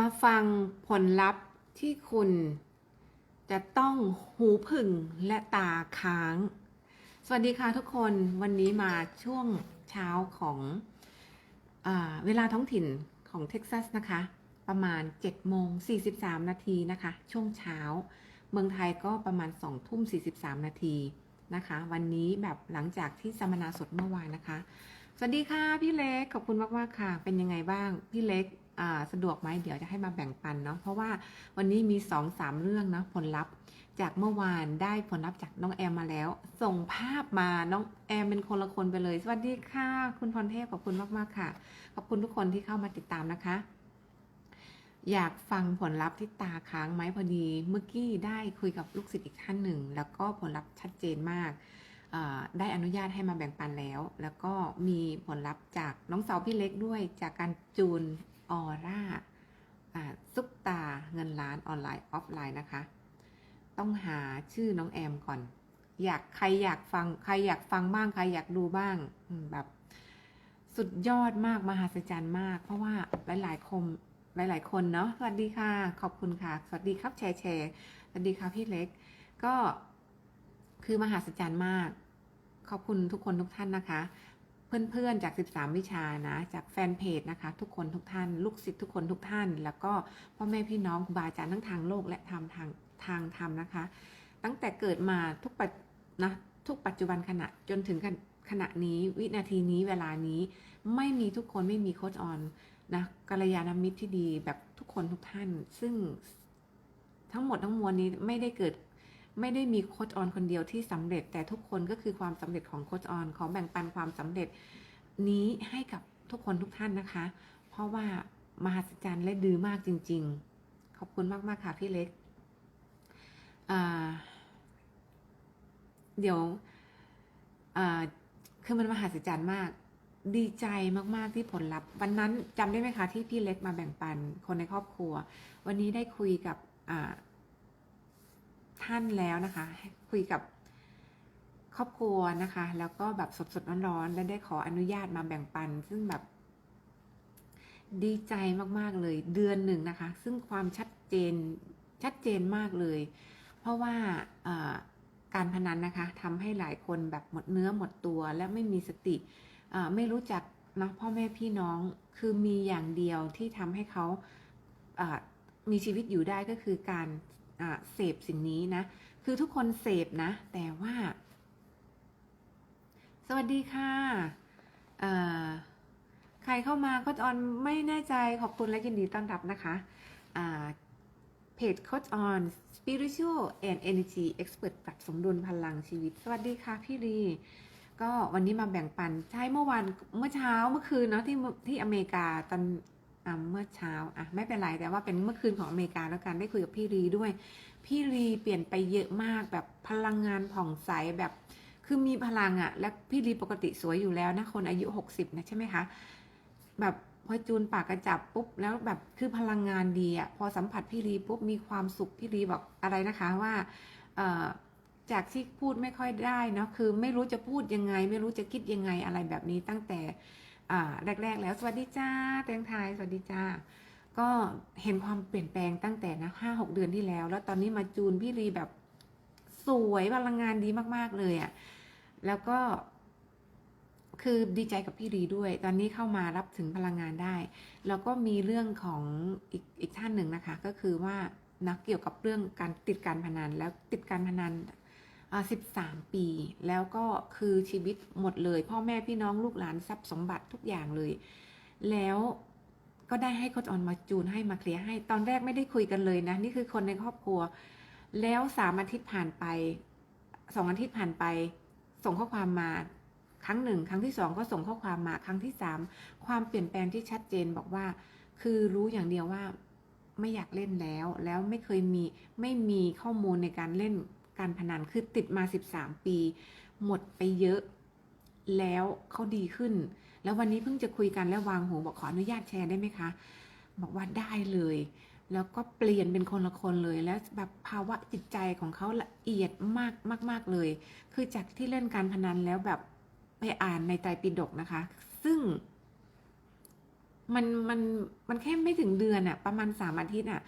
มาฟังผลลัพธ์ที่คุณ จะต้องหูผึ่งและตาค้าง สวัสดีค่ะทุกคนวันนี้มาช่วงเช้าของอเวลาท้องถิ่นของเท็กซัสนะคะ ประมาณ7โมง43 นาทีนะคะ ช่วงเช้า เมืองไทยก็ประมาณ2ทุ่ม43 นาทีนะคะ วันนี้แบบหลังจากที่สัมมนาสดเมื่อวานนะคะ สวัสดีค่ะพี่เล็กขอบคุณมากๆค่ะ เป็นยังไงบ้างพี่เล็ก สะดวกไหมเดี๋ยวจะให้มาแบ่งปันเนาะเพราะว่าวันนี้มี2อสามเรื่องนะผลลัพธ์ จากเมื่อวานได้ผลลัพธ์จากน้องแอมมาแล้ว ส่งภาพมาน้องแอมเป็นคนละคนไปเลย สวัสดีค่ะ คุณพรเทพขอบคุณมากๆค่ะ ขอบคุณทุกคนที่เข้ามาติดตามนะคะ อยากฟังผลลัพธ์ที่ตาค้างไหมพอดีเมื่อกี้ได้คุยกับลูกศิษย์อีกท่านหนึ่ง แล้วก็ผลลัพธ์ชัดเจนมากได้อนุญาตให้มาแบ่งปันแล้ว แล้วก็มีผลลัพธ์จากน้องสาวพี่เล็กด้วยจากการจูน ออร่าอ่าซุปตาเงินล้านออนไลน์ออฟไลน์นะคะ ต้องหาชื่อน้องแอมก่อน อยากใครอยากฟังใครอยากฟังบ้างใครอยากดูบ้างแบบ สุดยอดมากมหัศจรรย์มาก เพราะว่าหลายๆคนหลาย ๆ คนเนาะสวัสดีค่ะ ขอบคุณค่ะ สวัสดีครับแชร์แชร์สวัสดีค่ะพี่เล็ก ก็คือมหัศจรรย์มาก ขอบคุณทุกคนทุกท่านนะคะ เพื่อนๆจาก 13 วิชานะ จากแฟนเพจนะคะ ทุกคนทุกท่าน ลูกศิษย์ทุกคนทุกท่าน แล้วก็พ่อแม่พี่น้องครูบาอาจารย์ทั้งทางโลกและทำทางทางธรรมนะคะ ตั้งแต่เกิดมาทุกปัจนะทุกปัจจุบันขณะจนถึงขณะขณะนี้วินาทีนี้เวลานี้ไม่มีทุกคนไม่มีโค้ชออนนะกัลยาณมิตรที่ดีแบบทุกคนทุกท่าน ซึ่งทั้งหมดทั้งมวลนี้ไม่ได้เกิด ไม่ได้มีโค้ชออนคนเดียวที่สำเร็จ แต่ทุกคนก็คือความสำเร็จของโค้ชออนขอแบ่งปันความสำเร็จนี้ให้กับทุกคนทุกท่านนะคะ เพราะว่ามหัศจรรย์และดือมากจริง ๆ ขอบคุณมาก ๆ ค่ะพี่เล็ก เดี๋ยวคือมันมหัศจรรย์มาก ดีใจมากๆที่ผลลัพธ์ วันนั้นจำได้ไหมคะที่พี่เล็กมาแบ่งปันคนในครอบครัว วันนี้ได้คุยกับ ท่านแล้วนะคะ คุยกับครอบครัวนะคะ แล้วก็แบบสดๆร้อนๆและได้ขออนุญาตมาแบ่งปัน ซึ่งแบบ ดีใจมากๆเลย เดือนหนึ่งนะคะ ซึ่งความชัดเจนชัดเจนมากเลย เพราะว่าการพนันนะคะทำให้หลายคนแบบหมดเนื้อหมดตัว และไม่มีสติไม่รู้จักนะพ่อแม่พี่น้องคือมีอย่างเดียวที่ทำให้เขามีชีวิตอยู่ได้ก็คือการ เสพสิ่งนี้นะ คือทุกคนเสพนะ แต่ว่า สวัสดีค่ะใครเข้ามาโคชออนไม่แน่ใจขอบคุณและยินดีต้อนรับนะคะอ่าเพจโคชออน spiritual and energy expert ปรับสมดุลพลังชีวิต สวัสดีค่ะพี่รีก็วันนี้มาแบ่งปัน ใช่เมื่อวานเมื่อเช้าเมื่อคืนเนาะที่ที่อเมริกาตอน เมื่อเช้าอะไม่เป็นไรแต่ว่าเป็นเมื่อคืนของอเมริกาแล้วกันได้คุยกับพี่รีด้วย พี่รีเปลี่ยนไปเยอะมากแบบพลังงานผ่องใสแบบคือมีพลังอะและพี่รีปกติสวยอยู่แล้วนะคนอายุ 60 นะใช่ไหมคะ แบบพอจูนปากกระจับปุ๊บแล้วแบบคือพลังงานดีอะพอสัมผัสพี่รีปุ๊บมีความสุขพี่รีบอกอะไรนะคะว่าจากที่พูดไม่ค่อยได้เนาะคือไม่รู้จะพูดยังไง ไม่รู้จะคิดยังไงอะไรแบบนี้ตั้งแต่ แรก ๆ แล้วสวัสดีจ้าแตงไทยสวัสดีจ้าก็เห็นความเปลี่ยนแปลงตั้งแต่นะห้าหกเดือนที่แล้ว แล้วตอนนี้มาจูนพี่รีแบบสวยพลังงานดีมากๆเลยอะ่ะแล้วก็คือดีใจกับพี่รีด้วย ตอนนี้เข้ามารับถึงพลังงานได้ แล้วก็มีเรื่องของอีกอีกท่านหนึ่งนะคะ ก็คือว่านักเกี่ยวกับเรื่องการติดการพนันแล้วติดการพนัน สิบสามปี แล้วก็คือชีวิตหมดเลย พ่อแม่พี่น้องลูกหลานทรัพย์สมบัติทุกอย่างเลย แล้วก็ได้ให้โค้ชออนมาจูนให้มาเคลียร์ให้ ตอนแรกไม่ได้คุยกันเลยนะ นี่คือคนในครอบครัว แล้วสามอาทิตย์ผ่านไปสองอาทิตย์ผ่านไป ส่งข้อความมาครั้งหนึ่ง ครั้งที่สองก็ส่งข้อความมาครั้งที่สามความเปลี่ยนแปลงที่ชัดเจนบอกว่า คือรู้อย่างเดียวว่าไม่อยากเล่นแล้ว แล้วไม่เคยมีไม่มีข้อมูลในการเล่น การพนันคือติดมา 13 ปี หมดไปเยอะ แล้วเขาดีขึ้น แล้ววันนี้เพิ่งจะคุยกันแล้ววางหูบอกขออนุญาตแชร์ได้ไหมคะ บอกว่าได้เลย แล้วก็เปลี่ยนเป็นคนละคนเลยแล้วแบบภาวะจิตใจของเขาละเอียดมากมากมากเลย คือจากที่เล่นการพนันแล้วแบบไปอ่านในไตรปิฎกนะคะ ซึ่งมันมันมันแค่ไม่ถึงเดือนอะประมาณสามอาทิตย์อะ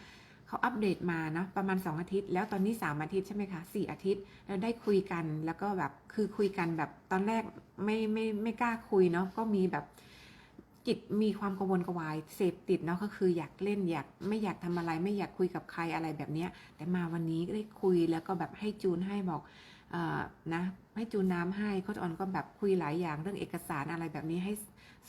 เขาอัปเดตมาเนาะประมาณสองอาทิตย์ แล้วตอนนี้สามอาทิตย์ใช่ไหมคะสี่อาทิตย์แล้วได้คุยกันแล้วก็แบบคือคุยกันแบบตอนแรกไม่ไม่ไม่กล้าคุยเนาะก็มีแบบจิตมีความกังวลกวายเสพติดเนาะก็คืออยากเล่นอยากไม่อยากทำอะไรไม่อยากคุยกับใครอะไรแบบเนี้ยแต่มาวันนี้ได้คุยแล้วก็แบบให้จูนให้บอกเออนะให้จูนน้ำให้โค้ชออนก็แบบคุยหลายอย่างเรื่องเอกสารอะไรแบบนี้ให้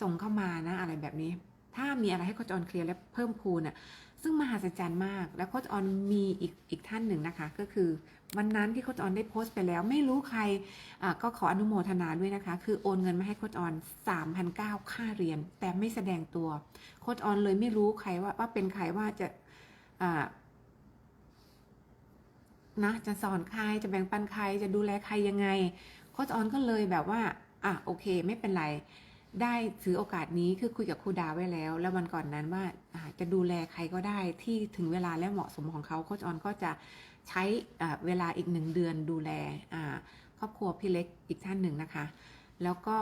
ส่งเข้ามานะอะไรแบบนี้ ถ้ามีอะไรให้โค้ชออนเคลียร์และเพิ่มพูนอะ ซึ่งมหัศจรรย์มาก แล้วโค้ชออนมีอีกอีกท่านหนึ่งนะคะ ก็คือวันนั้นที่โค้ชออนได้โพสต์ไปแล้ว ไม่รู้ใครก็ขออนุโมทนาด้วยนะคะ คือโอนเงินมาให้โค้ชออน3,009ค่าเรียน แต่ไม่แสดงตัว โค้ชออนเลยไม่รู้ใครว่าว่าเป็นใครว่าจะนะจะสอนใครจะแบ่งปันใครจะดูแลใครยังไง โค้ชออนก็เลยแบบว่าอะโอเค ไม่เป็นไร ได้ถือโอกาสนี้คือคุยกับครูดาไว้แล้ว แล้ววันก่อนนั้นว่าจะดูแลใครก็ได้ที่ถึงเวลาและเหมาะสมของเขาโคชออนก็จะใช้เวลาอีกหนึ่งเดือนดูแลครอบครัวพี่เล็กอีกท่านหนึ่งนะคะ แล้วก็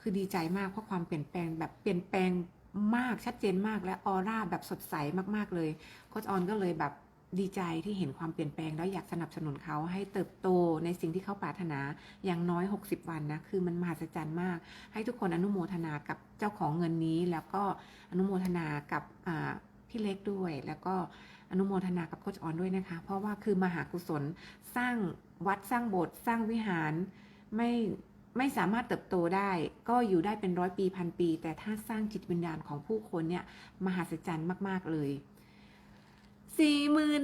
คือดีใจมากเพราะความเปลี่ยนแปลงแบบเปลี่ยนแปลงมากชัดเจนมากและออร่าแบบสดใสมากๆเลยโคชออนก็เลยแบบ ดีใจที่เห็นความเปลี่ยนแปลงแล้วอยากสนับสนุนเขาให้เติบโตในสิ่งที่เขาปรารถนาอย่างน้อย 60 วันนะคือมันมหัศจรรย์มาก ให้ทุกคนอนุโมทนากับเจ้าของเงินนี้ แล้วก็อนุโมทนากับพี่เล็กด้วย แล้วก็อนุโมทนากับโคชออนด้วยนะคะ เพราะว่าคือมหากุศลสร้างวัดสร้างโบสถ์สร้างวิหารไม่ไม่สามารถเติบโตได้ ก็อยู่ได้เป็นร้อยปีพันปี แต่ถ้าสร้างจิตวิญญาณของผู้คนเนี่ยมหัศจรรย์มาก ๆ เลย สี่หมื่น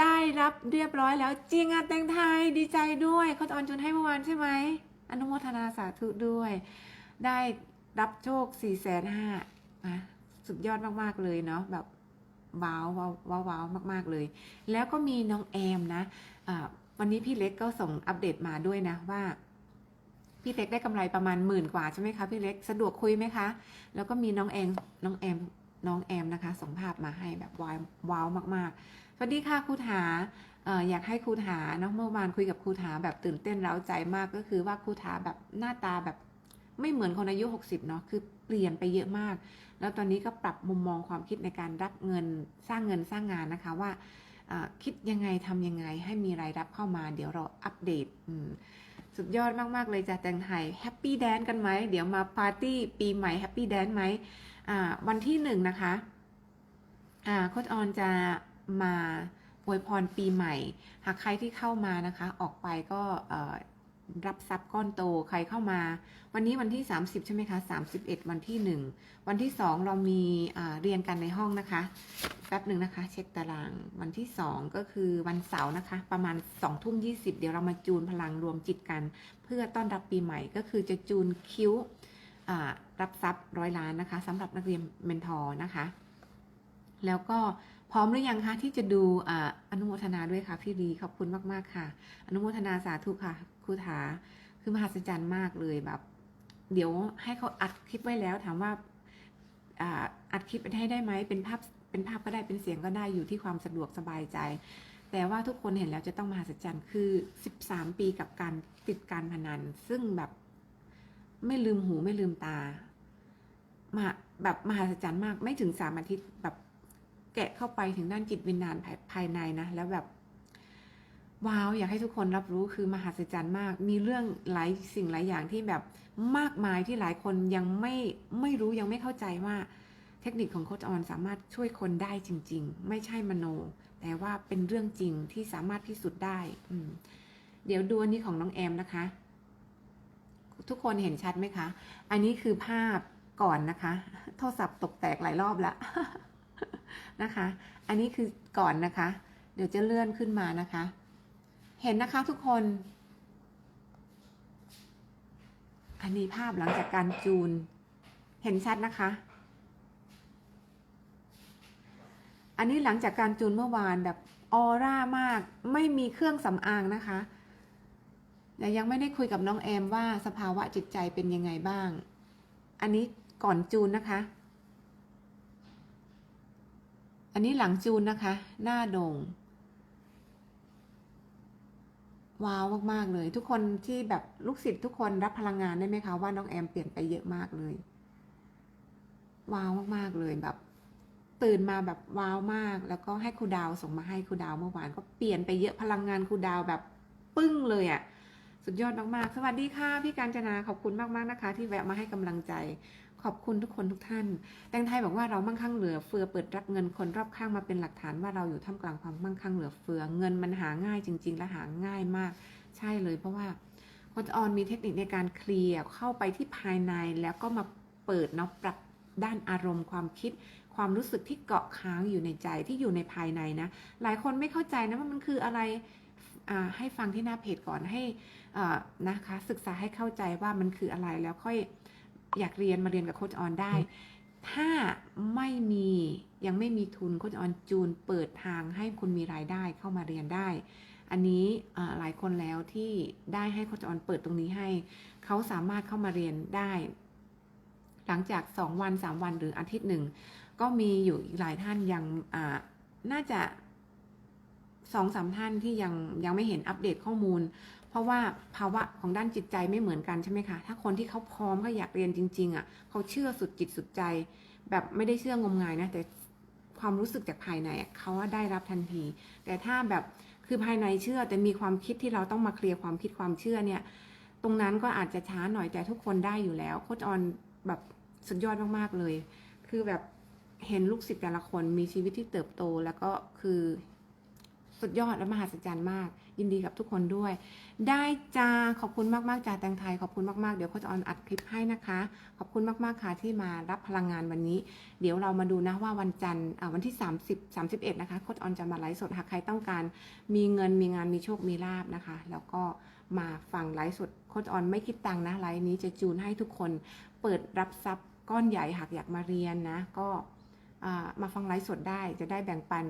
ได้รับเรียบร้อยแล้วจริงอะแตงไทยดีใจด้วยเขาจะออนจุนให้เมื่อวานใช่ไหมอนุโมทนาสาธุด้วย ได้รับโชคสี่แสนห้าสุดยอดมาก ๆ เลยเนาะแบบว้าวว้าวว้าววาวมาก ๆ เลย แล้วก็มีน้องแอมนะอ่าวันนี้พี่เล็กก็ส่งอัปเดตมาด้วยนะว่า พี่เล็กได้กำไรประมาณหมื่นกว่าใช่ไหมคะพี่เล็กสะดวกคุยไหมคะ แล้วก็มีน้องแอมน้องแอม น้องแอมนะคะ ส่งภาพมาให้แบบว้าววาวมาก ๆ สวัสดีค่ะครูถาอยากให้ครูถาเนาะเมื่อวานคุยกับครูถาแบบตื่นเต้นเร้าใจมากก็คือว่าครูถาแบบหน้าตาแบบไม่เหมือนคนอายุ 60 เนาะคือเปลี่ยนไปเยอะมาก แล้วตอนนี้ก็ปรับมุมมองความคิดในการรับเงินสร้างเงินสร้างงานนะคะว่าคิดยังไงทำยังไงให้มีรายรับเข้ามา เดี๋ยวเราอัปเดตสุดยอดมาก ๆ เลยจ้ะแตงไทยแฮปปี้แดนกันไหม เดี๋ยวมาปาร์ตี้ปีใหม่แฮปปี้แดนไหม วันที่หนึ่งนะคะอ่าโค้ชออนจะมาอวยพรปีใหม่ หากใครที่เข้ามานะคะ ออกไปก็รับทรัพย์ก้อนโตใครเข้ามา วันนี้วันที่ 30 ใช่ไหมคะ 31 วันที่ 1 วันที่ 2 เรามีเรียนกันในห้องนะคะ แป๊บหนึ่งนะคะ เช็คตาราง วันที่ 2 ก็คือวันเสาร์นะคะ ประมาณ2ทุ่ม20 เดี๋ยวเรามาจูนพลังรวมจิตกัน เพื่อต้อนรับปีใหม่ก็คือจะจูนคิ้วอ่า รับทรัพย์ร้อยล้านนะคะสำหรับนักเรียนเมนทอร์นะคะ แล้วก็พร้อมหรือยังคะที่จะดูออนุโมทนาด้วยค่ะพี่รีขอบคุณมาก ๆ ค่ะ อนุโมทนาสาธุค่ะครูถาคือมหัศจรรย์มากเลยแบบ เดี๋ยวให้เขาอัดคลิปไว้แล้วถามว่าอ่าอัดคลิปให้ได้ไหมเป็นภาพเป็นภาพก็ได้เป็นเสียงก็ได้อยู่ที่ความสะดวกสบายใจ แต่ว่าทุกคนเห็นแล้วจะต้องมหัศจรรย์คือ 13 ปีกับการติดการพนัน ซึ่งแบบไม่ลืมหูไม่ลืมตา มาแบบมหัศจรรย์มากไม่ถึงสามอาทิตย์แบบแกะเข้าไปถึงด้านจิตวิญญาณภายในนะ แล้วแบบ ว้าว อยากให้ทุกคนรับรู้คือมหัศจรรย์มาก มีเรื่องหลายสิ่งหลายอย่างที่แบบมากมายที่หลายคนยังไม่ไม่รู้ยังไม่เข้าใจว่า เทคนิคของโคชออนสามารถช่วยคนได้จริง ๆ ไม่ใช่มโน แต่ว่าเป็นเรื่องจริงที่สามารถพิสูจน์ได้ อืเดี๋ยวดูอันนี้ของน้องแอมนะคะ ทุกคนเห็นชัดไหมคะ อันนี้คือภาพ ก่อนนะคะ โทรศัพท์ตกแตกหลายรอบแล้วนะคะ อันนี้คือก่อนนะคะ เดี๋ยวจะเลื่อนขึ้นมานะคะ เห็นนะคะทุกคน อันนี้ภาพหลังจากการจูน เห็นชัดนะคะ อันนี้หลังจากการจูนเมื่อวานแบบออร่ามาก ไม่มีเครื่องสำอางนะคะแต่ยังไม่ได้คุยกับน้องแอมว่าสภาวะจิตใจเป็นยังไงบ้าง อันนี้ ก่อนจูนนะคะ อันนี้หลังจูนนะคะ หน้าโด่ง ว้าวมาก ๆ เลย ทุกคนที่แบบลูกศิษย์ทุกคนรับพลังงานได้ไหมคะว่าน้องแอมเปลี่ยนไปเยอะมากเลย ว้าวมากๆเลยแบบ ตื่นมาแบบว้าวมาก แล้วก็ให้ครูดาวส่งมาให้ครูดาวเมื่อวานก็เปลี่ยนไปเยอะพลังงานครูดาวแบบปึ้งเลยอะ่ะสุดยอดมาก ๆ สวัสดีค่ะ พี่การจนาขอบคุณมาก ๆ นะคะ ที่แวะมาให้กำลังใจ ขอบคุณทุกคนทุกท่าน แตงไทยบอกว่าเรามั่งคั่งเหลือเฟือเปิดรับเงินคนรอบข้างมาเป็นหลักฐานว่าเราอยู่ท่ามกลางความมั่งคั่งเหลือเฟือ เงินมันหาง่ายจริง ๆ และหาง่ายมาก ใช่เลยเพราะว่าคนออนมีเทคนิคในการเคลียร์เข้าไปที่ภายในแล้วก็มาเปิดเนาะปรับด้านอารมณ์ความคิด ความรู้สึกที่เกาะค้างอยู่ในใจที่อยู่ในภายในนะ หลายคนไม่เข้าใจนะว่ามันคืออะไรให้ฟังที่หน้าเพจก่อนให้นะคะศึกษาให้เข้าใจว่ามันคืออะไรแล้วค่อย อยากเรียนมาเรียนกับโค้ชออนได้ ถ้าไม่มียังไม่มีทุนโค้ชออนจูนเปิดทางให้คุณมีรายได้เข้ามาเรียนได้ อันนี้อ่าหลายคนแล้วที่ได้ให้โค้ชออนเปิดตรงนี้ให้ เขาสามารถเข้ามาเรียนได้ หลังจาก 2 วัน 3 วันหรืออาทิตย์หนึ่ง ก็มีอยู่อีกหลายท่านยังอ่าน่าจะสองสามท่านที่ยังยังไม่เห็นอัปเดตข้อมูล เพราะว่าภาวะของด้านจิตใจไม่เหมือนกันใช่ไหมคะ ถ้าคนที่เขาพร้อมเขาอยากเรียนจริง ๆอะเขาเชื่อสุดจิตสุดใจ แบบไม่ได้เชื่องมงายนะแต่ความรู้สึกจากภายในเขาว่าได้รับทันที แต่ถ้าแบบคือภายในเชื่อแต่มีความคิดที่เราต้องมาเคลียร์ความคิดความเชื่อเนี่ย ตรงนั้นก็อาจจะช้าหน่อยแต่ทุกคนได้อยู่แล้วโคชอนแบบสุดยอดมากๆเลย คือแบบเห็นลูกศิษย์แต่ละคนมีชีวิตที่เติบโต แล้วก็คือสุดยอดและมหัศจรรย์มาก ยินดีกับทุกคนด้วย ได้จ้าขอบคุณมากๆจ้าแตงไทยขอบคุณมากๆเดี๋ยวโคชออนอัดคลิปให้นะคะ ขอบคุณมากๆค่ะที่มารับพลังงานวันนี้ เดี๋ยวเรามาดูนะว่าวันจันทร์อ่าวันที่ 30 31 นะคะโคชออนจะมาไลฟ์สดหากใครต้องการ มีเงินมีงานมีโชคมีลาบนะคะ แล้วก็มาฟังไลฟ์สดโคชออนไม่คิดตังค์นะไลฟ์นี้จะจูนให้ทุกคน เปิดรับทรัพย์ก้อนใหญ่หากอยากมาเรียนนะ ก็ มาฟังไลฟ์สดได้จะได้แบ่งปัน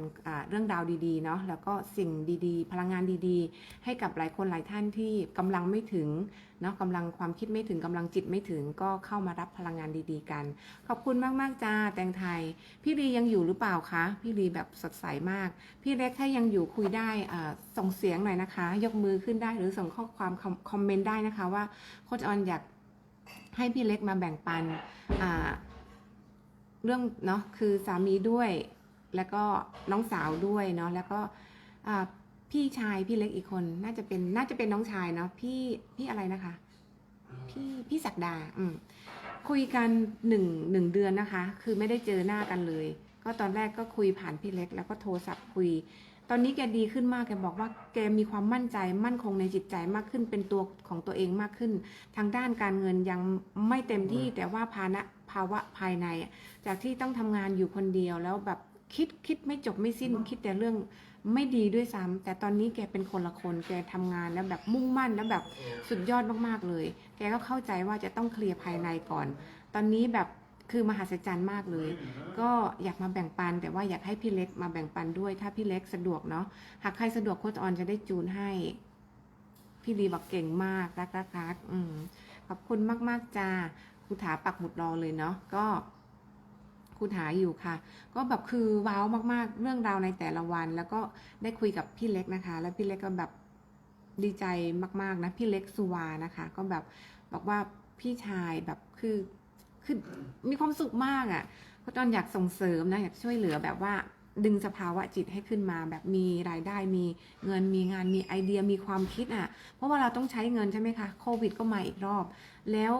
เรื่องราวดีๆเนาะแล้วก็สิ่งดีๆ พลังงานดีๆ ให้กับหลายคนหลายท่านที่กำลังไม่ถึงเนาะกำลังความคิดไม่ถึงกำลังจิตไม่ถึงก็เข้ามารับพลังงานดีๆกัน ขอบคุณมากๆจ้าแตงไทย พี่รียังอยู่หรือเปล่าคะพี่รีแบบสดใสมาก พี่เล็กถ้ายังอยู่คุยได้ส่งเสียงหน่อยนะคะ ยกมือขึ้นได้หรือส่งข้อความคอมคอมเมนต์ได้นะคะว่าโคชออนอยากให้พี่เล็กมาแบ่งปันอ่า เรื่องเนาะคือสามีด้วย แล้วก็น้องสาวด้วยเนาะแล้วก็พี่ชายพี่เล็กอีกคนน่าจะเป็นน่าจะเป็นน้องชายเนาะพี่พี่อะไรนะคะ พี่พี่ศักดาอืมคุยกันหนึ่งหนึ่งเดือนนะคะ คือไม่ได้เจอหน้ากันเลย ก็ตอนแรกก็คุยผ่านพี่เล็ก แล้วก็โทรศัพท์คุย ตอนนี้แกดีขึ้นมากแกบอกว่าแกมีความมั่นใจมั่นคงในจิตใจมากขึ้น เป็นตัวของตัวเองมากขึ้น ทางด้านการเงินยังไม่เต็มที่แต่ว่าภานะภาวะภายในอะจากที่ต้องทำงานอยู่คนเดียวแล้วแบบคิดคิดไม่จบไม่สิ้นคิดแต่เรื่องไม่ดีด้วยซ้ำแต่ตอนนี้แกเป็นคนละคนแกทำงานแล้วแบบมุ่งมั่นแล้วแบบสุดยอดมากๆเลย แกก็เข้าใจว่าจะต้องเคลียร์ภายในก่อน ตอนนี้แบบ คือมหัศจรรย์มากเลย ก็อยากมาแบ่งปัน แต่ว่าอยากให้พี่เล็กมาแบ่งปันด้วย ถ้าพี่เล็กสะดวกเนาะหากใครสะดวกโค้ชออนจะได้จูนให้ พี่ลีบอกเก่งมากรักรักรักอืมขอบคุณมากๆจ้าครูถาปักหมุดรอเลยเนาะก็ครูถาอยู่ค่ะ ก็แบบคือว้าวมากๆ เรื่องราวในแต่ละวัน แล้วก็ได้คุยกับพี่เล็กนะคะ แล้วพี่เล็กก็แบบดีใจมากๆนะพี่เล็กสุวานะคะ ก็แบบบอกว่าพี่ชายแบบคือ คือมีความสุขมากอะ่ะก็ตอนอยากส่งเสริมนะอยากช่วยเหลือแบบว่าดึงสภาวะจิตให้ขึ้นมาแบบมีรายได้มีเงินมีงานมีไอเดียมีความคิดอะ่ะ เพราะว่าเราต้องใช้เงินใช่ไหมคะโควิดก็มาอีกรอบ แล้ว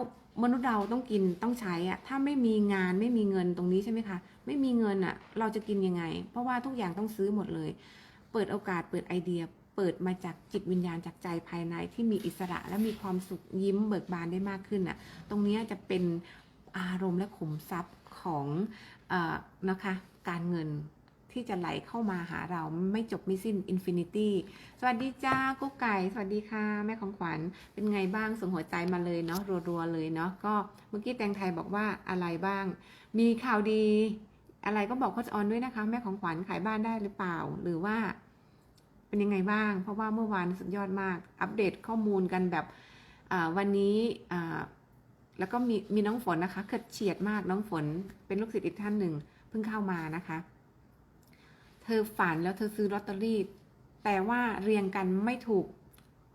มนุษย์เราต้องกินต้องใช้อะ่ะถ้าไม่มีงานไม่มีเงินตรงนี้ใช่ไหมคะ ไม่มีเงินอะ่ะ เราจะกินยังไง เพราะว่าทุกอย่างต้องซื้อหมดเลย เปิดโอกาสเปิดไอเดีย เปิดมาจากจิตวิญญาณจากใจภายในที่มีอิสระและมีความสุขยิ้มเบิกบานได้มากขึ้นอะ ตรงนี้จะเป็น อารมณ์และขุมทรัพย์ของอนะคะการเงินที่จะไหลเข้ามาหาเราไม่จบไม่สิ้นอินฟินิตี้สวัสดีจ้ากุ๊กไก่ สวัสดีค่ะ แม่ของขวัญเป็นไงบ้างส่งหัวใจมาเลยเนาะรัวๆเลยเนาะก็เมื่อกี้แตงไทยบอกว่าอะไรบ้าง มีข่าวดี อะไรก็บอกโคชออนด้วยนะคะ แม่ของขวัญขายบ้านได้หรือเปล่า หรือว่า เป็นยังไงบ้าง เพราะว่าเมื่อวานสุดยอดมาก อัปเดตข้อมูลกันแบบวันนี้ แล้วก็มีมีน้องฝนนะคะเกิดเฉียดมากน้องฝนเป็นลูกศิษย์อีกท่านหนึ่งเพิ่งเข้ามานะคะ เธอฝันแล้วเธอซื้อลอตเตอรี่ แต่ว่าเรียงกันไม่ถูก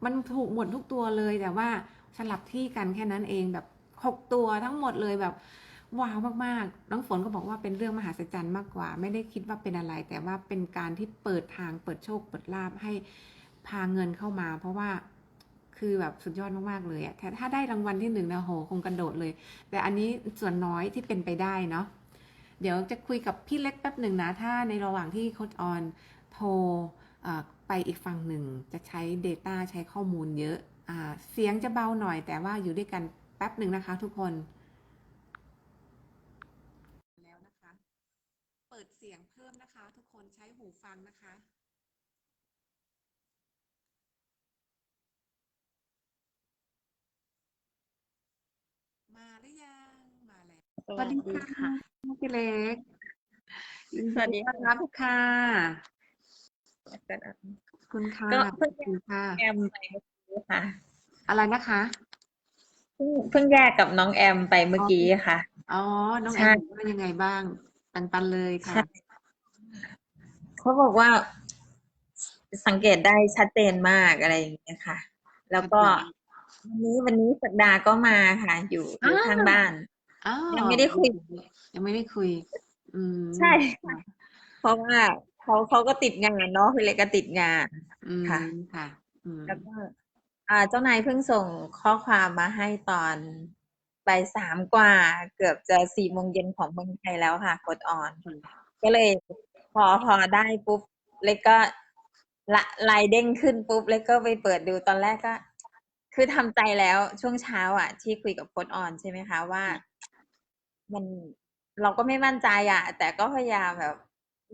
มันถูกหมดทุกตัวเลยแต่ว่าสลับที่กันแค่นั้นเองแบบหกตัวทั้งหมดเลยแบบว้าวมากๆ น้องฝนก็บอกว่าเป็นเรื่องมหัศจรรย์มากกว่า ไม่ได้คิดว่าเป็นอะไร แต่ว่าเป็นการที่เปิดทางเปิดโชคเปิดลาภให้พาเงินเข้ามา เพราะว่า คือแบบสุดยอดมากๆเลยอะถ้าถ้าได้รางวัลที่หนึ่งนะโหคงกระโดดเลย แต่อันนี้ส่วนน้อยที่เป็นไปได้เนาะเดี๋ยวจะคุยกับพี่เล็กแป๊บหนึ่งนะ ถ้าในระหว่างที่โค้ชออนโทรไปอีกฝั่งหนึ่ง จะใช้ Data ใช้ข้อมูลเยอะอ่าเสียงจะเบาหน่อย แต่ว่าอยู่ด้วยกันแป๊บหนึ่งนะคะ ทุกคนแล้วนะคะ เปิดเสียงเพิ่มนะคะ ทุกคนใช้หูฟังนะคะ มา หรือยังมาแล้วสวัสดีค่ะพี่เล็กสวัสดีต้อนรับค่ะขอบคุณค่ะก็ขเพิ่องบคุณค่ะแอมไปเมื่อกี้ค่ะ อะไรนะคะเพิ่งเพิ่งแยกกับน้องแอมไปเมื่อกี้ค่ะ อ๋อ น้องแอใช่มว่ายังไงบ้าง ปันปันเลยค่ะใช่เขาบอกว่าสังเกตได้ชัดเจนมากอะไรอย่างเงี้ยค่ะ แล้วก็ วันนี้วันนี้สักดาก็มาค่ะ อยู่อยู่อ้าวข้างบ้านอ้าวยังไม่ได้คุย ยังไม่ได้คุย อืมใช่เพราะว่าเขาเขาก็ติดงานเนาะพี่เล็กก็ติดงานอืมค่ะ ค่ะ อืมแล้วก็อ่าเจ้านายเพิ่งส่งข้อความมาให้ตอนบ่ายสามกว่าเกือบจะสี่โมงเย็นของเมืองไทยแล้วค่ะกดออน ก็เลยพอพอได้ปุ๊บเล็กก็ละไลน์เด้งขึ้นปุ๊บเล็กก็ไปเปิดดูตอนแรกก็ คือทำใจแล้วช่วงเช้าอะ ที่คุยกับโค้ดออนใช่ไหมคะว่า มันเราก็ไม่มั่นใจอะ แต่ก็พยายามแบบ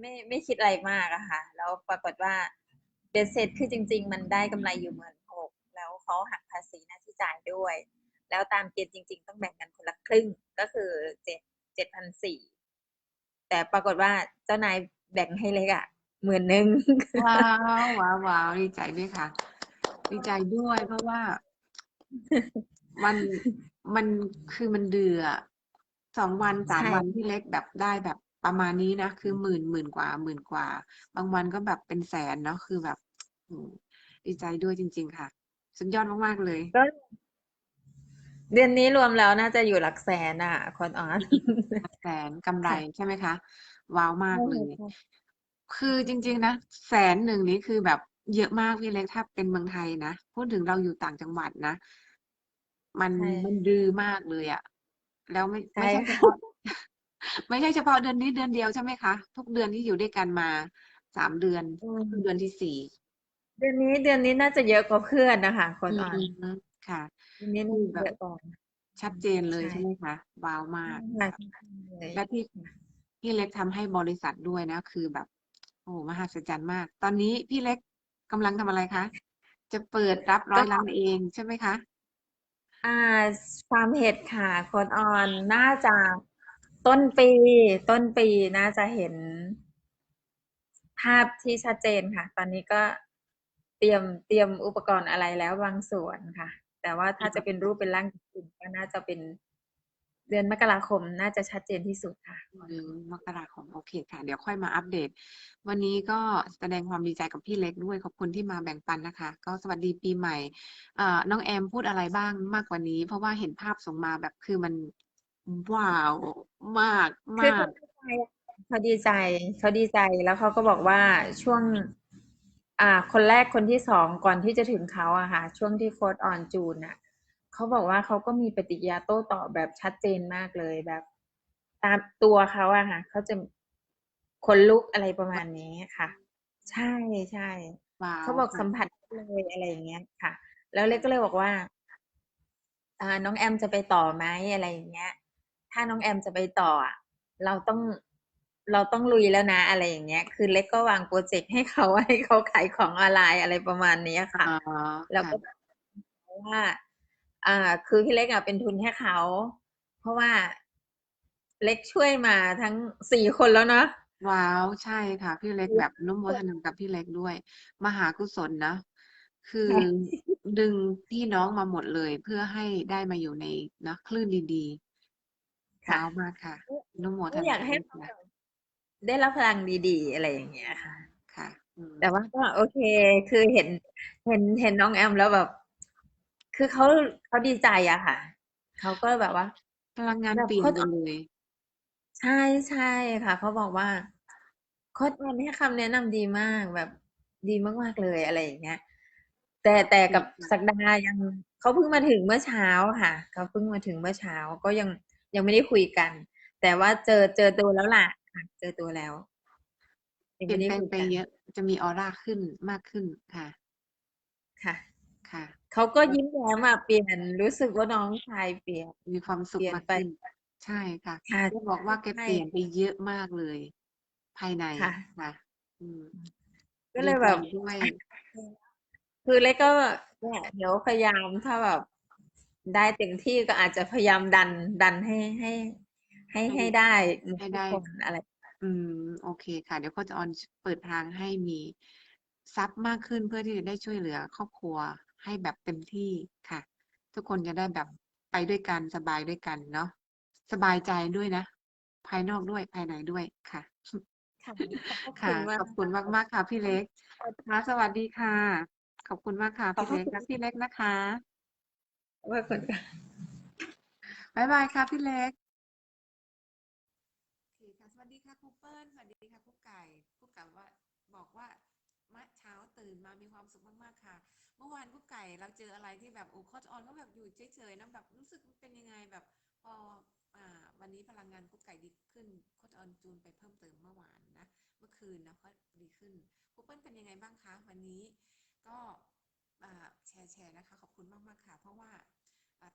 ไม่ไม่คิดอะไรมากอะค่ะ แล้วปรากฏว่าเบ็ดเสร็จคือจริง ๆ มันได้กำไรอยู่หมื่นหกแล้วเขาหักภาษีหน้าที่จ่ายด้วย แล้วตามเกณฑ์จริง ๆ ต้องแบ่งกันคนละครึ่งก็คือเจ็ดเจ็ดพันสี่แต่ปรากฏว่าเจ้านายแบ่งให้เล็กอะหมื่นหนึ่งว้าวว้าวว้าวดีใจด้วยค่ะดีใจด้วยเพราะว่า มันมันคือมันเดืออะสองวันสามใช่ วันที่เล็กแบบได้แบบประมาณนี้นะ คือหมื่นหมื่นกว่าหมื่นกว่า บางวันก็แบบเป็นแสนเนาะคือแบบอืมดีใจด้วยจริง ๆ ค่ะ สุดยอดมากๆเลย ก็เดือนนี้รวมแล้วน่าจะอยู่หลักแสนอะคนออน แสนกำไรใช่ไหมคะ ว้าวมากเลยคือจริง ๆ นะแสนหนึ่งนี้คือแบบ เยอะมากพี่เล็ก ถ้าเป็นเมืองไทยนะ พูดถึงเราอยู่ต่างจังหวัดนะ มันใช่มันดื้อมากเลยอะแล้วไม่ใช่ไม่ใช่เฉพาะ ไม่ใช่เฉพาะเดือนนี้เดือนเดียวใช่ไหมคะ ทุกเดือนที่อยู่ด้วยกันมาสามเดือนอืมเดือนที่สี่เดือนนี้เดือนนี้น่าจะเยอะกว่าเพื่อนนะคะคนออนอืมค่ะ เดือนนี้น่าจะเยอะกว่าชัดเจนเลยใช่ใช่ไหมคะว้าวมากค่ะเลยและที่พี่เล็กทำให้บริษัทด้วยนะ คือแบบ โอ้มหัศจรรย์มาก ตอนนี้พี่เล็ก กำลังทำอะไรคะ จะเปิดรับร้อยล้านเองใช่ไหมคะอ่าฟาร์มเห็ดค่ะคนออนน่าจะต้นปี ต้นปีน่าจะเห็นภาพที่ชัดเจนค่ะ ตอนนี้ก็เตรียมเตรียมอุปกรณ์อะไรแล้วบางส่วนค่ะ แต่ว่าถ้าจะเป็นรูปเป็นร่างจริงๆก็น่าจะเป็น เดือนมกราคมน่าจะชัดเจนที่สุดค่ะอืมมกราคมโอเคค่ะ เดี๋ยวค่อยมาอัปเดต วันนี้ก็แสดงความดีใจกับพี่เล็กด้วยขอบคุณที่มาแบ่งปันนะคะ ก็สวัสดีปีใหม่เอ่อน้องแอมพูดอะไรบ้างมากกว่านี้ เพราะว่าเห็นภาพส่งมาแบบคือมันว้าวมากคือมากเขาดีใจเขาดีใจแล้วเขาก็บอกว่าช่วง อ่า คนแรกคนที่สองก่อนที่จะถึงเขาอะค่ะ ช่วงที่โค้ดออนจูนอะ เขาบอกว่าเขาก็มีปฏิกิริยาโต้ตอบแบบชัดเจนมากเลยแบบ ตามตัวเขาอะค่ะเขาจะขนลุกอะไรประมาณนี้ค่ะ ใช่ใช่ว้าวเขาบอกค่ะสัมผัสได้เลยอะไรอย่างเงี้ยค่ะ แล้วเล็กก็เลยบอกว่าอ่า น้องแอมจะไปต่อไหมอะไรอย่างเงี้ย ถ้าน้องแอมจะไปต่ออะเราต้องเราต้องลุยแล้วนะอะไรอย่างเงี้ย คือเล็กก็วางโปรเจกต์ให้เขาให้เขาขายของออนไลน์อะไรประมาณนี้ค่ะอ๋อแล้วก็ค่ะบอกว่า อ่าคือพี่เล็กอะเป็นทุนให้เขา เพราะว่าเล็กช่วยมาทั้งสี่คนแล้วเนาะว้าวใช่ค่ะ พี่เล็กแบบอนุโมทนากับพี่เล็กด้วย มหากุศลนะ คือใช่ดึงพี่น้องมาหมดเลยเพื่อให้ได้มาอยู่ในนะคลื่นดีๆค่ะว้าวมากค่ะอนุโมทก็นาอยากให้ด้วยเขาค่ะแบบได้รับพลังดีๆ อะไรอย่างเงี้ยค่ะ ค่ะอืมแต่ว่าก็โอเค คือเห็นเห็นเห็นน้องแอมแล้วแบบ คือเขาเขาดีใจอะค่ะ เขาก็แบบว่าพลังงานแบบเปลี่ยนเขาไปเลย ใช่ใช่ค่ะ เขาบอกว่าโค้ชออนให้คำแนะนำดีมากแบบดีมากๆเลยอะไรอย่างเงี้ย แต่แต่กับค่ะศักดายังเขาเพิ่งมาถึงเมื่อเช้าค่ะเขาเพิ่งมาถึงเมื่อเช้าก็ยังยังไม่ได้คุยกัน แต่ว่าเจอเจอตัวแล้วล่ะค่ะเจอตัวแล้วยังเปลี่ไม่ยนได้แปลงคุยไปกันเยอะ จะมีออร่าขึ้นมากขึ้นค่ะ ค่ะ ค่ะ เขาก็ยิ้มแย้มอะเปลี่ยน รู้สึกว่าน้องชายเปลี่ยน มีความสุขเปลี่ยนมากไป ขึ้น ใช่ค่ะค่ะแกบอกว่าแกใช่ เปลี่ยนไปเยอะมากเลย ภายในค่ะ ค่ะ อืม ก็เลยดีใจแบบด้วย คือเล็กก็เนี่ยเดี๋ยวพยายามถ้าแบบได้เต็มที่ก็อาจจะพยายามดันดันให้ให้ ให้ให้ให้ได้ให้ทุกได้ คนอะไร อืม โอเคค่ะ เดี๋ยวก็จะออนเปิดทางให้มีทรัพย์มากขึ้นเพื่อที่จะได้ช่วยเหลือครอบครัว ให้แบบเต็มที่ค่ะ ทุกคนจะได้แบบไปด้วยกันสบายด้วยกันเนาะสบายใจด้วยนะ ภายนอกด้วยภายในด้วยค่ะค่ะขอบค่ะณมากขอบคุณมากๆค่ะ พี่เล็กค่ะสวัสดีค่ะ ขอบคุณมากค่ะขอบพี่พระเล็กคุณและพี่เล็กนะคะว่าคนค่ะบ๊ายบายค่ะพี่เล็กโอเคค่ะสวัสดีค่ะครูเปิ้ลสวัสดีค่ะครูไก่ครูไก่ว่าบอกว่าเมื่อเช้าตื่นมามีความสุขมากๆค่ะ เมื่อวานครูไก่เราเจออะไรที่แบบโอ้โคชออนก็แบบอยู่เฉยๆนะแบบรู้สึกเป็นยังไงแบบพออ่าวันนี้พลังงานครูไก่ดีขึ้นโคชออนจูนไปเพิ่มเติมเมื่อวานนะ เมื่อคืนนะก็ดีขึ้นครูเปิ้ลเป็นยังไงบ้างคะวันนี้ก็อ่าแชร์แชร์นะคะขอบคุณมากๆค่ะ เพราะว่า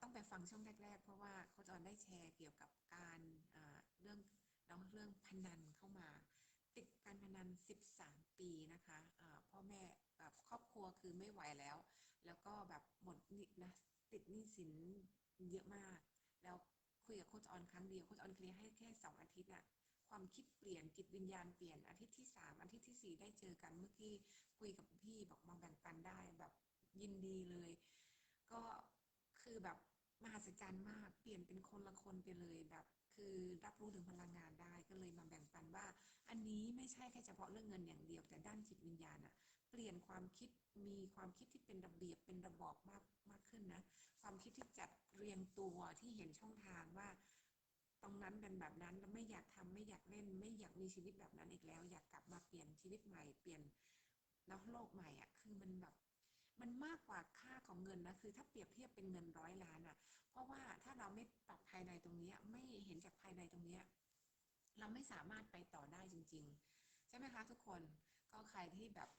ต้องไปฟังช่วงแรก ๆ เพราะว่าโค้ชออนได้แชร์เกี่ยวกับการอ่าเรื่องเนาะเรื่องพนันเข้ามา ติดการพนัน 13 ปีนะคะอ่าพ่อแม่ แบบครอบครัวคือไม่ไหวแล้ว แล้วก็แบบหมดนี้นะติดหนี้สินเยอะมาก แล้วคุยกับโค้ชออนครั้งเดียวโค้ชออนเคลียร์ให้แค่สองอาทิตย์อะความคิดเปลี่ยนจิตวิญญาณเปลี่ยนอาทิตย์ที่สามอาทิตย์ที่สี่ได้เจอกันเมื่อกี้คุยกับพี่บอกมาแบ่งปันได้แบบยินดีเลย ก็คือแบบมหัศจรรย์มากเปลี่ยนเป็นคนละคนไปเลยแบบคือรับรู้ถึงพลังงานได้ก็เลยมาแบ่งปันว่า อันนี้ไม่ใช่แค่เฉพาะเรื่องเงินอย่างเดียวแต่ด้านจิตวิญญาณอะ ลี่ยนความคิดมีความคิดที่เป็นระเบียบเป็นระบอบมากมากขึ้นนะ ความคิดที่จัดเรียงตัวที่เห็นช่องทางว่า ตรงนั้นเป็นแบบนั้นแล้วไม่อยากทำไม่อยากเล่น ไม่อยากมีชีวิตแบบนั้นอีกแล้ว อยากกลับมาเปลี่ยนชีวิตใหม่เปลี่ยนนะโลกใหม่อะคือมันแบบมันมากกว่าค่าของเงินนะคือถ้าเปรียบเทียบเป็นเงินร้อยล้านอะ เพราะว่าถ้าเราไม่ปรับภายในตรงนี้ไม่เห็นจากภายในตรงนี้เราไม่สามารถไปต่อได้จริง ๆ ใช่ไหมคะทุกคนก็ใครที่แบบ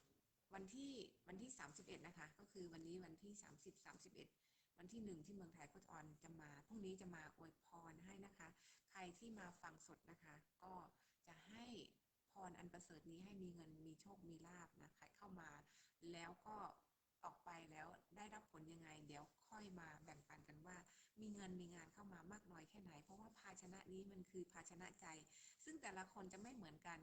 วันที่วันที่ 31 นะคะ ก็คือวันนี้วันที่ 30 31 วันที่หนึ่งที่เมืองไทยโคชออนจะมาพรุ่งนี้จะมาอวยพรให้นะคะ ใครที่มาฟังสดนะคะ ก็จะให้พรอันประเสริฐนี้ให้มีเงินมีโชคมีลาบนะใครเข้ามาแล้วก็ออกไปแล้วได้รับผลยังไง เดี๋ยวค่อยมาแบ่งปันกันว่า มีเงินมีงานเข้ามามากน้อยแค่ไหน เพราะว่าภาชนะนี้มันคือภาชนะใจ ซึ่งแต่ละคนจะไม่เหมือนกัน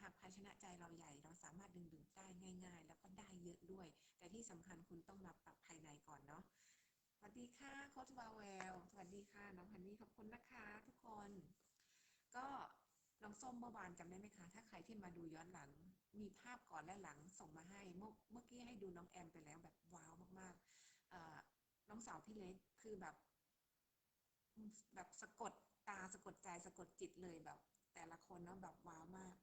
หากภาชนะใจเราใหญ่ เราสามารถดึงดูดได้ง่าย ๆ แล้วก็ได้เยอะด้วย แต่ที่สำคัญคุณต้องมาปรับภายในก่อนเนาะสวัสดีค่ะโค้ชวาเวลสวัสดีค่ะน้องฮันนี่ขอบคุณนะคะทุกคน ก็น้องส้มเมื่อวานจำได้ไหมคะ ถ้าใครที่มาดูย้อนหลัง มีภาพก่อนและหลังส่งมาให้เมื่อเมื่อกี้ให้ดูน้องแอมไปแล้วแบบว้าวมากๆน้องสาวพี่เล็กคือแบบ แบบสะกดตาสะกดใจสะกดจิตเลยแบบ แต่ละคนเนาะแบบว้าวมาก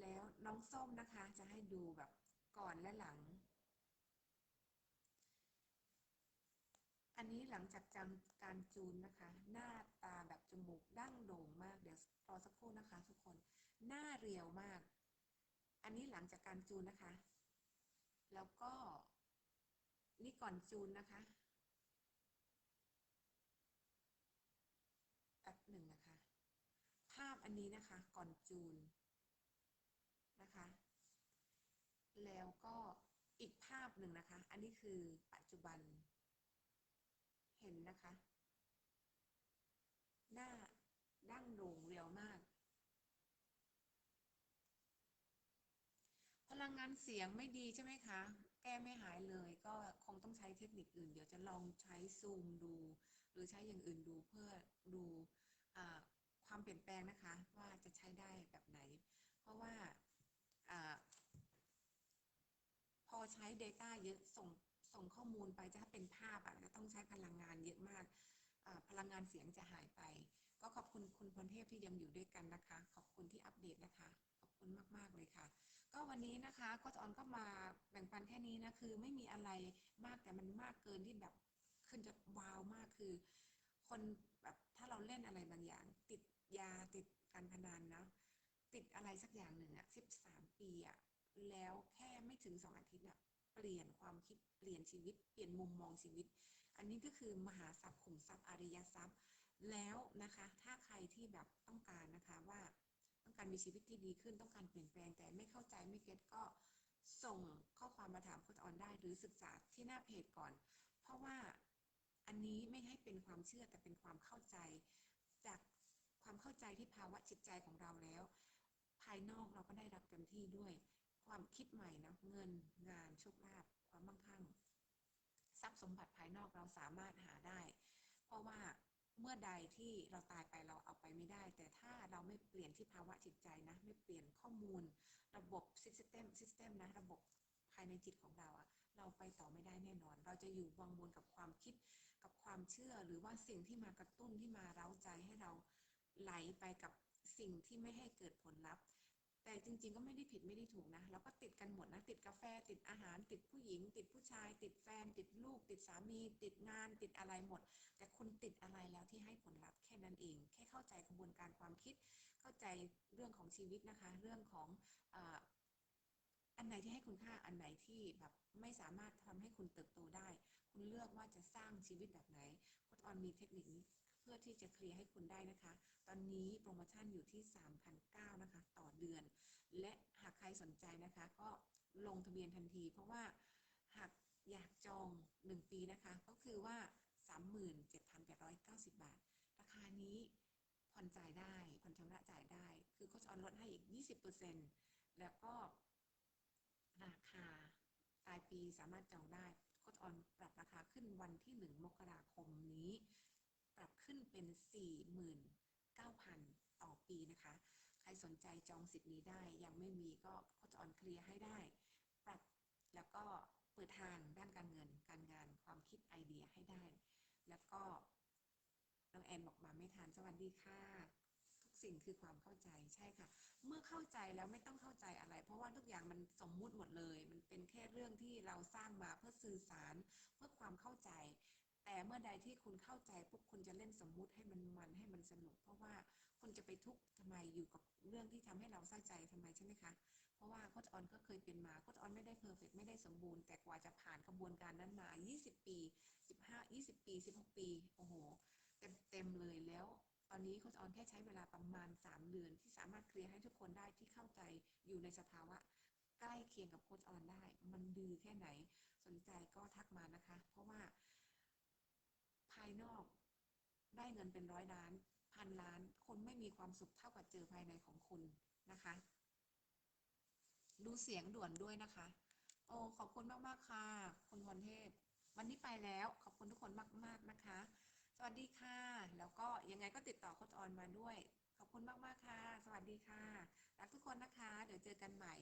แล้วน้องส้มนะคะ จะให้ดูแบบก่อนและหลัง อันนี้หลังจากจำการจูนนะคะ หน้าตาแบบจมูกดั้งโด่งมาก เดี๋ยวรอสักครู่นะคะ ทุกคน หน้าเรียวมาก อันนี้หลังจากการจูนนะคะ แล้วก็นี่ก่อนจูนนะคะแป๊บหนึ่งนะคะ ภาพ อันนี้นะคะ ก่อนจูนนะคะ แล้วก็อีกภาพหนึ่งนะคะ อันนี้คือปัจจุบัน เห็นนะคะ หน้าดั้งโด่งเรียวมาก พลังงานเสียงไม่ดีใช่ไหมคะ แก้ไม่หายเลยก็คงต้องใช้เทคนิคอื่น เดี๋ยวจะลองใช้ซูมดู หรือใช้อย่างอื่นดูเพื่อดูอ่า ความเปลี่ยนแปลงนะคะว่าจะใช้ได้แบบไหน เพราะว่าอพอใช้ Data เยอะส่งส่งข้อมูลไปจะถ้าเป็นภาพอะจะต้องใช้พลังงานเยอะมาก พลังงานเสียงจะหายไป ก็ขอบคุณคุณพรเทพที่ยังอยู่ด้วยกันนะคะ ขอบคุณที่อัปเดตนะคะ ขอบคุณมากๆเลยค่ะ ก็วันนี้นะคะโค้ชออนก็มาแบ่งปันแค่นี้นะคือไม่มีอะไรมากแต่มันมากเกินที่แบบขึ้นจะว้าวมากคือ คนแบบถ้าเราเล่นอะไรบางอย่าง ยาติดการพนันนะ ติดอะไรสักอย่างหนึ่งอะสิบสามปีอะแล้วแค่ไม่ถึงสองอาทิตย์อะเปลี่ยนความคิดเปลี่ยนชีวิต เปลี่ยนมุมมองชีวิต อันนี้ก็คือมหาทรัพย์ขุมทรัพย์อริยทรัพย์ แล้วนะคะ ถ้าใครที่แบบต้องการนะคะว่าต้องการมีชีวิตที่ดีขึ้นต้องการเปลี่ยนแปลงแต่ไม่เข้าใจไม่เก็ตก็ส่งข้อความมาถามโค้ชออนได้หรือศึกษาที่หน้าเพจก่อน เพราะว่าอันนี้ไม่ให้เป็นความเชื่อแต่เป็นความเข้าใจ ความเข้าใจที่ภาวะจิตใจของเราแล้ว ภายนอกเราก็ได้รับเต็มที่ด้วย ความคิดใหม่นะเงินงานโชคลาภความมั่งคั่ง ทรัพย์สมบัติภายนอกเราสามารถหาได้ เพราะว่าเมื่อใดที่เราตายไปเราเอาไปไม่ได้ แต่ถ้าเราไม่เปลี่ยนที่ภาวะจิตใจนะ ไม่เปลี่ยนข้อมูล ระบบซิสเต็มซิสเต็มนะ ระบบภายในจิตของเราอะเราไปต่อไม่ได้แน่นอน เราจะอยู่วังวนกับความคิดกับความเชื่อหรือว่าสิ่งที่มากระตุ้นที่มาเร้าใจให้เรา ไหลไปกับสิ่งที่ไม่ให้เกิดผลลัพธ์ แต่จริง ๆ ก็ไม่ได้ผิดไม่ได้ถูกนะเราก็ติดกันหมดนะติดกาแฟติดอาหาร ติดผู้หญิง ติดผู้ชาย ติดแฟน ติดลูก ติดสามี ติดงาน ติดอะไรหมด แต่คุณติดอะไรแล้วที่ให้ผลลัพธ์แค่นั้นเอง แค่เข้าใจกระบวนการความคิด เข้าใจเรื่องของชีวิตนะคะ เรื่องของอันไหนที่ให้คุณค่าอันไหนที่แบบไม่สามารถทำให้คุณเติบโตได้ คุณเลือกว่าจะสร้างชีวิตแบบไหนโค้ชออนมีเทคนิคนี้ พื่อที่จะเคลียร์ให้คุณได้นะคะ ตอนนี้โปรโมชั่นอยู่ที่ 3,900นะคะ ต่อเดือน และหากใครสนใจนะคะ ก็ลงทะเบียนทันที เพราะว่าหากอยากจอง 1 ปีนะคะ ก็คือว่า 37,890 บาท ราคานี้ผ่อนจ่ายได้ผ่อนชำระจ่ายได้ คือโค้ชออนลดให้อีก 20%แล้วก็ราคาปลายปีสามารถจองได้โค้ชออนปรับราคาขึ้นวันที่ 1 มกราคมนี้ ปรับขึ้นเป็น 49,000 ต่อปีนะคะ ใครสนใจจองสิทธิ์นี้ได้ยังไม่มีก็โค้ชออนเคลียร์ให้ได้ ปรับแล้วก็เปิดทางด้านการเงิน การงานความคิดไอเดียให้ได้ แล้วก็น้องแอนบอกมาไม่ทันสวัสดีค่ะทุกสิ่งคือความเข้าใจใช่ค่ะ เมื่อเข้าใจแล้วไม่ต้องเข้าใจอะไร เพราะว่าทุกอย่างมันสมมุติหมดเลย มันเป็นแค่เรื่องที่เราสร้างมาเพื่อสื่อสารเพื่อความเข้าใจ แต่เมื่อใดที่คุณเข้าใจปุ๊บคุณจะเล่นสมมุติให้มันมันให้มันสนุก เพราะว่าคุณจะไปทุกข์ทำไมอยู่กับเรื่องที่ทำให้เราเศร้าใจทำไมใช่ไหมคะ เพราะว่าโคชออนก็เคยเป็นมาโคชออนไม่ได้เพอร์เฟกไม่ได้สมบูรณ์แต่กว่าจะผ่านกระบวนการนั้นมา 20 ปี 15 20 ปี 16 ปีโอ้โหเต็มเต็มเลยแล้วตอนนี้โคชออนแค่ใช้เวลาประมาณ 3 เดือน ที่สามารถเคลียร์ให้ทุกคนได้ที่เข้าใจอยู่ในสภาวะใกล้เคียงกับโคชออนได้ มันดีแค่ไหนสนใจก็ทักมานะคะ เพราะว่าายนอก ได้เงินเป็นร้อยล้าน พันล้านคนไม่มีความสุขเท่ากับเจอภายในของคุณนะคะ ดูเสียงด่วนด้วยนะคะ โอ้ขอบคุณมากๆค่ะ คุณพรเทพ วันนี้ไปแล้วขอบคุณทุกคนมาก ๆนะคะ สวัสดีค่ะ แล้วก็ยังไงก็ติดต่อโค้ชออนมาด้วย ขอบคุณมากๆค่ะ สวัสดีค่ะ รักทุกคนนะคะ เดี๋ยวเจอกันใหม่